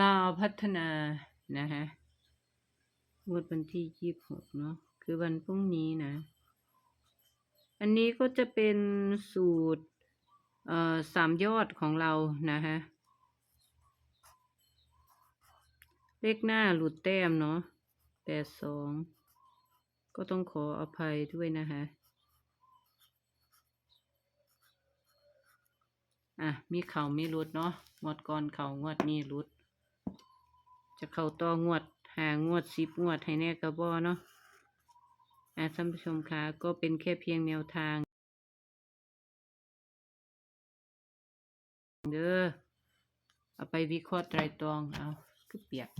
ลาวพัฒนานะฮะงวดวันที่ยี่สิบหกเนาะคือวันพรุ่งนี้นะ อันนี้ก็จะเป็นสูตรเอ่อสามยอดของเรานะฮะเลขหน้าหลุดแต้มเนาะแปดสองก็ต้องขออภัยด้วยนะฮะอะ มีเข่ามีรุดเนาะงวดก่อนเข่างวดนี้รุด จะเข่าต่องวดหางวดสิบงวดให้แน่กระบอเนาะอะท่านผู้ชมคะก็เป็นแค่เพียงแนวทาง เด้อเอาไปวิเคราะห์ไตรตรองเอาคือเปียก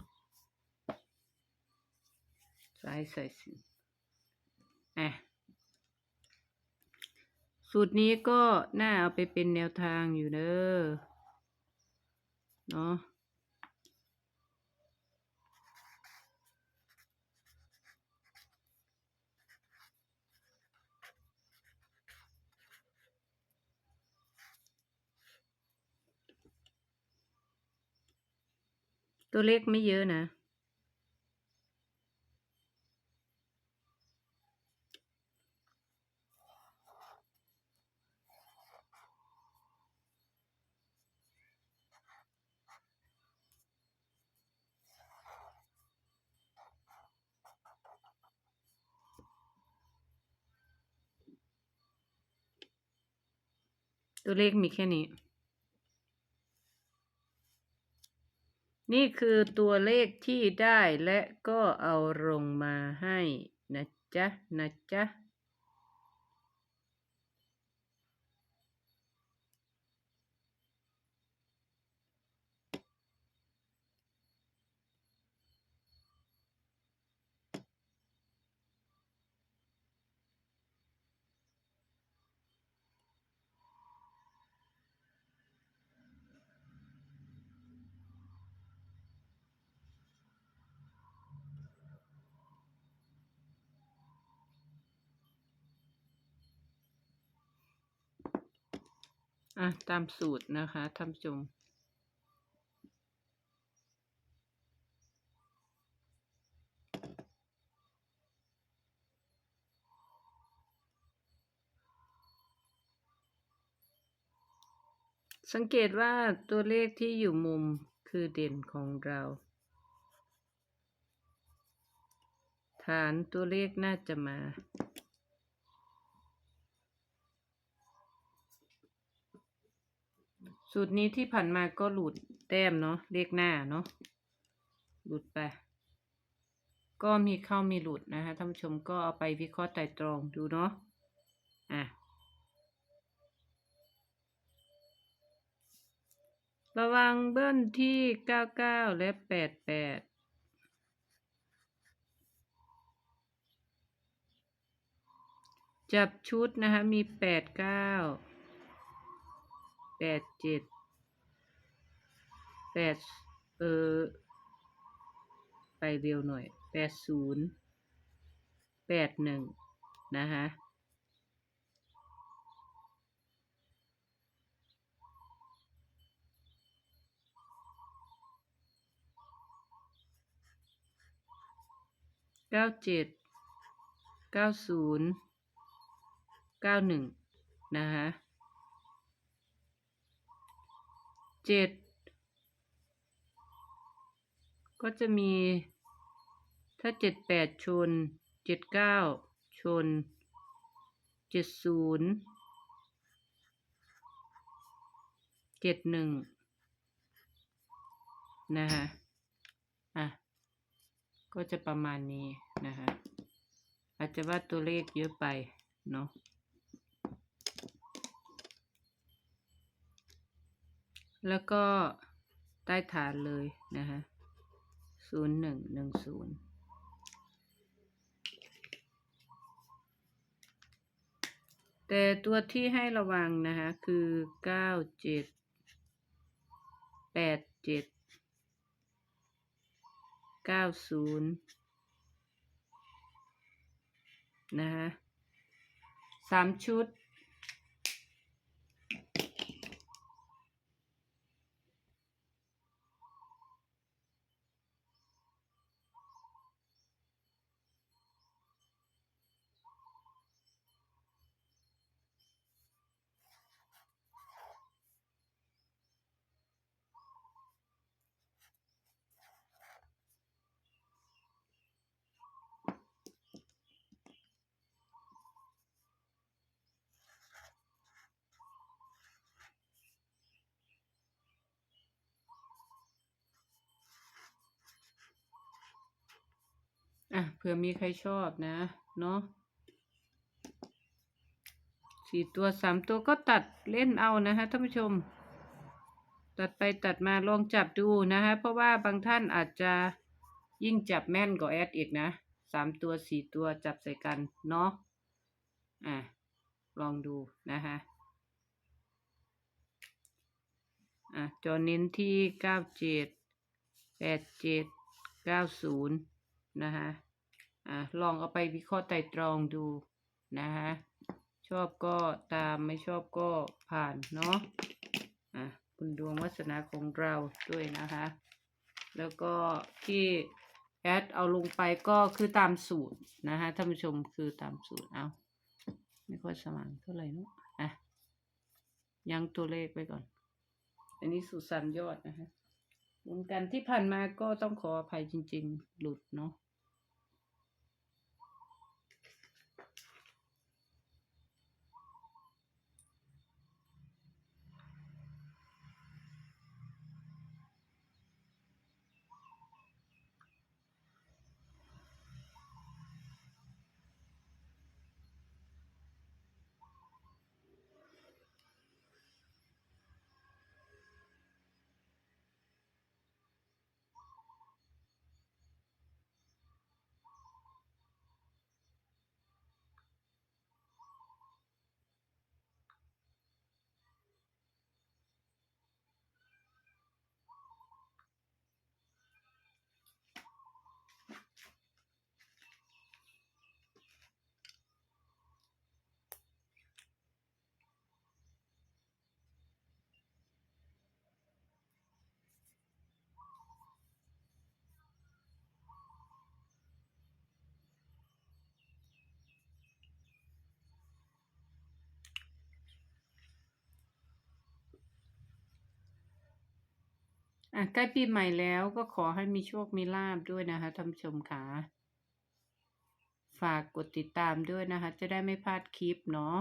ใส่ใส่สิอะสูตรนี้ก็น่าเอาไปเป็นแนวทางอยู่เด้อเนาะ ตัวเลขไม่เยอะนะ ตัวเลขมีแค่นี้ นี่คือตัวเลขที่ได้และก็เอาลงมาให้นะจ๊ะนะจ๊ะ อะ ตามสูตรนะคะท่านผู้ชมสังเกตว่าตัวเลขที่อยู่มุมคือเด่นของเรา ฐานตัวเลขน่าจะมา สูตรนี้ที่ผ่านมาก็หลุดแต้มเนาะเลขหน้าเนาะหลุดไป ก็มีเข้ามีหลุดนะคะท่านผู้ชมก็เอาไปวิเคราะห์ไตรตรองดูเนาะอะระวังเบิ้ลที่เก้าเก้าและแปดแปดจับชุดนะคะมีแปดเก้า แปดเจ็ดแปดเออ ไปเร็วหน่อยแปดศูนย์แปดหนึ่งนะคะเก้าเจ็ดเก้าศูนย์เก้าหนึ่งนะคะ เจ็ดก็จะมี ถ้าเจ็ดแปดชนเจ็ดเก้าชนเจ็ดศูนย์เจ็ดหนึ่งนะคะอะ ก็จะประมาณนี้นะคะอาจจะว่าตัวเลขเยอะไปเนาะ แล้วก็ใต้ฐานเลยนะคะศูนย์หนึ่งหนึ่งศูนย์แต่ตัวที่ให้ระวังนะคะคือเก้าเจ็ดแปดเจ็ดเก้าศูนย์นะคะสามชุด ผื่อมีใครชอบนะ เนาะสี่ตัวสามตัวก็ตัดเล่นเอานะฮะท่านผู้ชม ตัดไปตัดมาลองจับดูนะฮะเพราะว่าบางท่านอาจจะยิ่งจับแม่นกว่าแอดอีกนะสามตัวสี่ตัวจับใส่กันเนาะอะลองดูนะฮะอะจอเน้นที่เก้าเจ็ดแปดเจ็ดเก้าศูนย์นะฮะ อะลองเอาไปวิเคราะห์ไตรตรองดูนะฮะชอบก็ตามไม่ชอบก็ผ่านเนาะอะคุณดวงวัฒนาของเราด้วยนะคะ แล้วก็ที่แอดเอาลงไปก็คือตามสูตรนะฮะท่านผู้ชมคือตามสูตรเอาไม่ค่อยสว่างเท่าไหร่เนอะอะยังตัวเลขไปก่อน อันนี้สูตรสันยอดนะฮะรวมกันที่ผ่านมาก็ต้องขออภัยจริง ๆ หลุดเนาะ อะใกล้ปีใหม่แล้วก็ขอให้มีโชคมีลาบด้วยนะคะท่านผู้ชมค่ะฝากกดติดตามด้วยนะคะ จะได้ไม่พลาดคลิปเนาะ